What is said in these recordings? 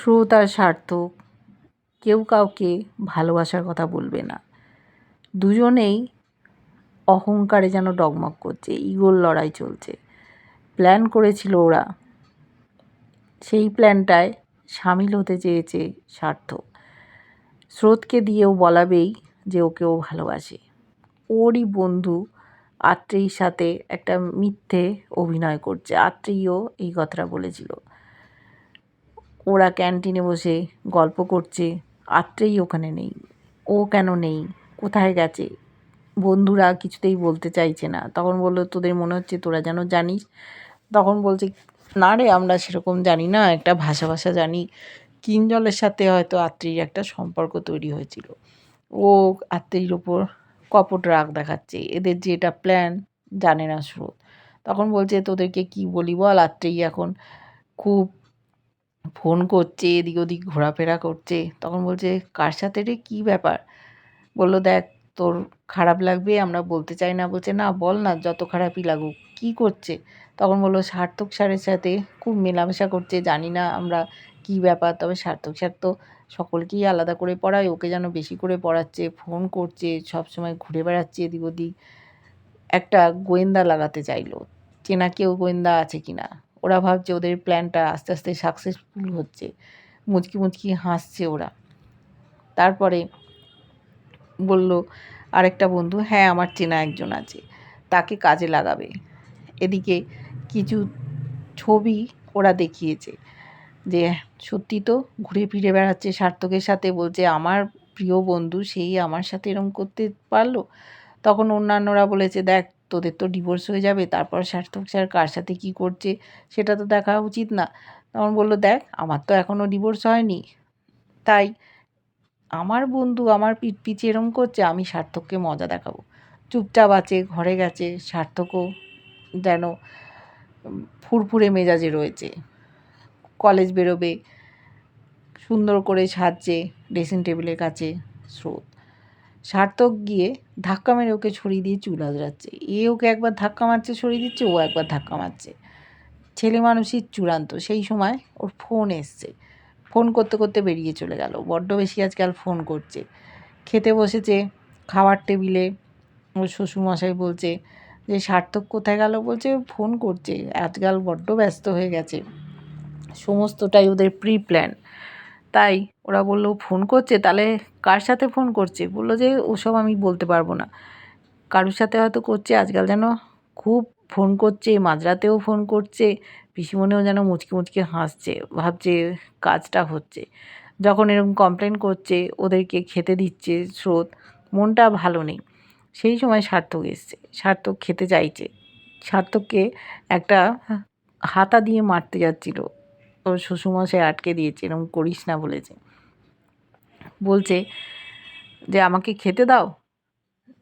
স্রোত আর সার্থক, কেউ কাউকে ভালোবাসার কথা বলবে না। দুজনেই অহংকারে যেন ডগমগ করছে, ইগোর লড়াই চলছে। প্ল্যান করেছিল ওরা। সেই প্ল্যানটায় সামিল হতে চেয়েছে সার্থক। স্রোতকে দিয়েও বলাবেই যে ওকে ও ভালোবাসে। ওরই বন্ধু আত্রেয়ীর সাথে একটা মিথ্যে অভিনয় করছে। আত্রেয়ীও এই কথাটা বলেছিল। ওরা ক্যান্টিনে বসে গল্প করছে আত্রেয়ী ওখানে নেই। ও কেন নেই? কোথায় গেছে? বন্ধুরা কিছুতেই বলতে চাইছে না। তখন বলল, তোদের মনে হচ্ছে তোরা যেন জানিস? তখন বলছে, না রে, আমরা সেরকম জানি না, একটা ভাষা ভাষা জানি। কিঞ্জলের সাথে হয়তো আত্মীর একটা সম্পর্ক তৈরি হয়েছিল। ও আত্মীর ওপর কপট রাগ দেখাচ্ছে। এদের যে এটা প্ল্যান জানে না স্রোত। তখন বলছে, তোদেরকে কি বলি বল আত্মীয় এখন খুব ফোন করছে, এদিক ওদিক ঘোরাফেরা করছে। তখন বলছে, কার সাথে রে? কী ব্যাপার? বলল, দেখ, তোর খারাপ লাগবে, আমরা বলতে চাই না। বলছে, না, বল না, যত খারাপই লাগুক, কী করছে? তখন বলল, সার্থক স্যারের সাথে খুব মেলামেশা করছে, জানি না আমরা কি ব্যাপার, তবে সার্থক স্যার তো সকলকেই আলাদা করে পড়ায়, ওকে যেন বেশি করে পড়াচ্ছে, ফোন করছে, সব সময় ঘুরে বেড়াচ্ছে এদিক ওদিক। একটা গোয়েন্দা লাগাতে চাইলো। চেনা কেউ গোয়েন্দা আছে কি না ওরা ভাবছে ওদের প্ল্যানটা আস্তে আস্তে সাকসেসফুল হচ্ছে। মুচকি মুচকি হাসছে ওরা। তারপরে বলল, আরেকটা বন্ধু হ্যাঁ আমার চেনা একজন আছে। তাকে কাজে লাগাবে। এদিকে কিছু ছবি ওরা দেখিয়েছে যে, সত্যি তো ঘুরে ফিরে বেড়াচ্ছে সার্থকের সাথে। বলছে, আমার প্রিয় বন্ধু, সেই আমার সাথে এরম করতে পারল? তখন অন্যান্যরা বলেছে, দেখ তোদের তো ডিভোর্স হয়ে যাবে, তারপর সার্থক স্যার কার সাথে কী করছে সেটা তো দেখা উচিত না। তখন বলল, দেখ, আমার তো এখনও ডিভোর্স হয়নি। তাই আমার বন্ধু আমার পিঠ পিছে এরম করছে, আমি সার্থককে মজা দেখাবো। চুপচাপ আছে, ঘরে গেছে, সার্থকও যেন ফুরফুরে মেজাজে রয়েছে। কলেজ বেরোবে, সুন্দর করে সাজছে ড্রেসিং টেবিলের কাছে, স্রোত। সার্থক গিয়ে ধাক্কা মেরে ওকে ছড়িয়ে দিয়ে চুল আজরাচ্ছে এ ওকে একবার ধাক্কা মারছে, ছড়িয়ে দিচ্ছে, ও একবার ধাক্কা মারছে। ছেলে মানুষই চূড়ান্ত। সেই সময় ওর ফোন এসছে। ফোন করতে করতে বেরিয়ে চলে গেল। বড্ড বেশি আজকাল ফোন করছে। খেতে বসেছে, খাওয়ার টেবিলে। ওর শ্বশুরমশাই বলছে যে, সার্থক কোথায় গেল? বলছে, ফোন করছে। আজকাল বড্ড ব্যস্ত হয়ে গেছে। সমস্তটাই ওদের প্রি প্ল্যান তাই ওরা বলল, ফোন করছে? তাহলে কার সাথে ফোন করছে? বলল যে, ওসব আমি বলতে পারব না। কারোর সাথে হয়তো করছে, আজকাল যেন খুব ফোন করছে, মাঝরাতেও ফোন করছে পিসিমনেও যেন মুচকি মুচকি হাসছে, ভাবছে কাজটা হচ্ছে। যখন এরকম কমপ্লেন করছে, ওদেরকে খেতে দিচ্ছে স্রোত, মনটা ভালো নেই। সেই সময় সার্থক এসছে। সার্থক খেতে চাইছে। সার্থককে একটা হাতা দিয়ে মারতে যাচ্ছিল। ওর শ্বশুরমশাই আটকে দিয়েছে, এরকম করিস না বলেছে। বলছে যে, আমাকে খেতে দাও।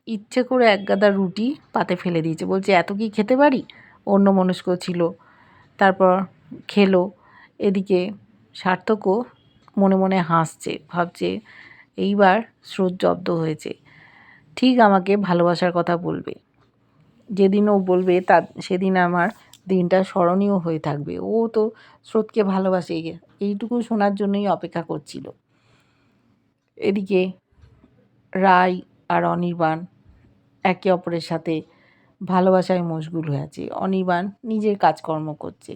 ইচ্ছে করে এক গাদা রুটি পাতে ফেলে দিয়েছে। বলছে, এত কি খেতে পারি? অন্য মনস্ক ছিল। তারপর খেলো। এদিকে সার্থকও মনে মনে হাসছে, ভাবছে, এইবার স্রোত জব্দ হয়েছে। ঠিক আমাকে ভালোবাসার কথা বলবে। যেদিন ও বলবে, তা, সেদিন আমার দিনটা স্মরণীয় হয়ে থাকবে। ও তো স্রোতকে ভালোবাসে। এইটুকু শোনার জন্যই অপেক্ষা করছিল। এদিকে রায় আর অনির্বাণ একে অপরের সাথে ভালোবাসায় মশগুল হয়ে আছে। অনির্বাণ নিজের কাজকর্ম করছে।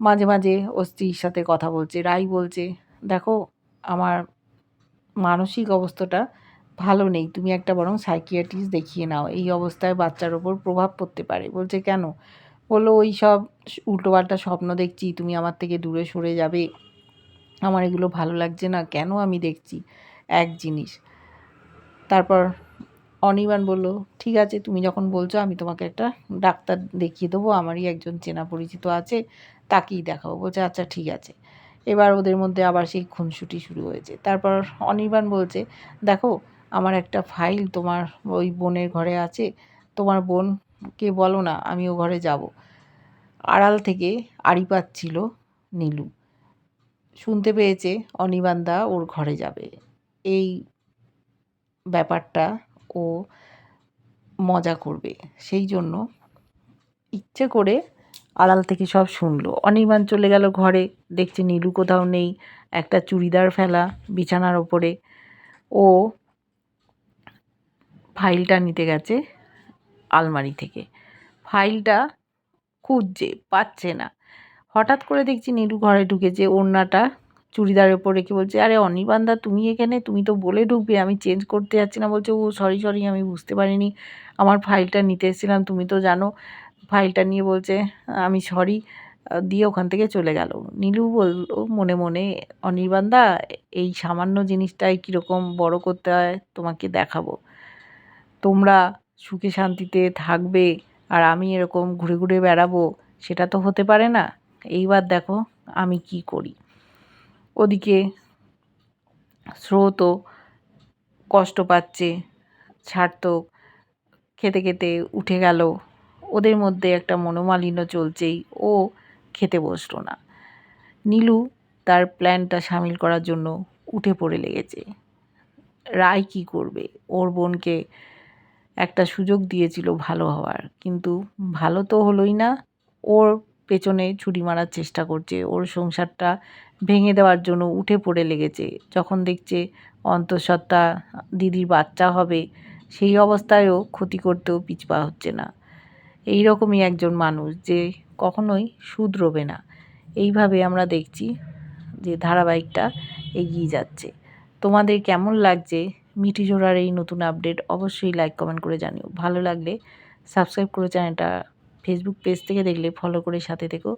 মাঝে মাঝে ও স্ত্রীর সাথে কথা বলছে। রাই বলছে, দেখো, আমার মানসিক অবস্থাটা ভালো নেই। তুমি একটা বরং সাইকিয়াট্রিস্ট দেখিয়ে নাও। এই অবস্থায় বাচ্চার ওপর প্রভাব পড়তে পারে। বলছে, কেন? বলল ওই সব উল্টোপাল্টা স্বপ্ন দেখছি, তুমি আমার থেকে দূরে সরে যাবে। আমার এগুলো ভালো লাগছে না, কেন আমি দেখছি? এক জিনিস। তারপর অনির্বাণ বলল, ঠিক আছে, তুমি যখন বলছো, আমি তোমাকে একটা ডাক্তার দেখিয়ে দেবো। আমারই একজন চেনা পরিচিত আছে, তাকেই দেখাবো। বলছে আচ্ছা ঠিক আছে। এবার ওদের মধ্যে আবার সেই খুনসুটি শুরু হয়েছে। তারপর অনির্বাণ বলছে, দেখো, আমার একটা ফাইল তোমার ওই বোনের ঘরে আছে। তোমার বোনকে বলো না আমি ও ঘরে যাব। আড়াল থেকে আড়ি পাচ্ছিল নীলু। শুনতে পেয়েছে অনিবান্দা ওর ঘরে যাবে। এই ব্যাপারটা ও মজা করবে। সেই জন্য ইচ্ছে করে আড়াল থেকে সব শুনলো। অনির্বাণ চলে গেল ঘরে, দেখছে নীলু কোথাও নেই, একটা চুড়িদার ফেলা বিছানার ওপরে। ও ফাইলটা নিতে গেছে। আলমারি থেকে। ফাইলটা খুঁজছে, পাচ্ছে না। হঠাৎ করে দেখছি নীলু ঘরে ঢুকেছে ওড়নাটা চুড়িদারের ওপর রেখে বলছে, আরে অনির্বাণদা, তুমি এখানে? তুমি তো বলে ঢুকবে, আমি চেঞ্জ করতে যাচ্ছি না। বলছে, ও সরি সরি আমি বুঝতে পারিনি। আমার ফাইলটা নিতে এসেছিলাম, তুমি তো জানো। ফাইলটা নিয়ে বলছে, আমি সরি দিয়ে ওখান থেকে চলে গেল। নীলু বলল মনে মনে, অনির্বাণদা, এই সামান্য জিনিসটাই কীরকম বড় করতে হয়, তোমাকে দেখাবো। তোমরা সুখে শান্তিতে থাকবে আর আমি এরকম ঘুরে ঘুরে বেড়াবো, সেটা তো হতে পারে না। এইবার দেখো আমি কি করি। ওদিকে স্রোতও কষ্ট পাচ্ছে ছাড়তো খেতে খেতে উঠে গেল। ওদের মধ্যে একটা মনোমালিন্য চলছেই, ও খেতে বসল না। নীলু তার প্ল্যানটা সামিল করার জন্য উঠে পড়ে লেগেছে। রায় কি করবে? ওর বোনকে একটা সুযোগ দিয়েছিল ভালো হওয়ার। কিন্তু ভালো তো হলোই না, ওর পেছনে ছুরি মারার চেষ্টা করছে, ওর সংসারটা ভেঙে দেওয়ার জন্য উঠে পড়ে লেগেছে। যখন দেখছে অন্তঃসত্ত্বা দিদির বাচ্চা হবে, সেই অবস্থায়ও ক্ষতি করতেও পিছপা হচ্ছে না। এই রকমই একজন মানুষ যে কখনোই শুধরোবে না। এইভাবে আমরা দেখছি যে ধারাবাহিকটা এগিয়ে যাচ্ছে। তোমাদের কেমন লাগছে মিঠি জোড়ার এই নতুন আপডেট অবশ্যই লাইক কমেন্ট করে জানিও। ভালো লাগলে সাবস্ক্রাইব করে চ্যানেলটা ফেসবুক পেজ থেকে দেখলে ফলো করে সাথে থেকো।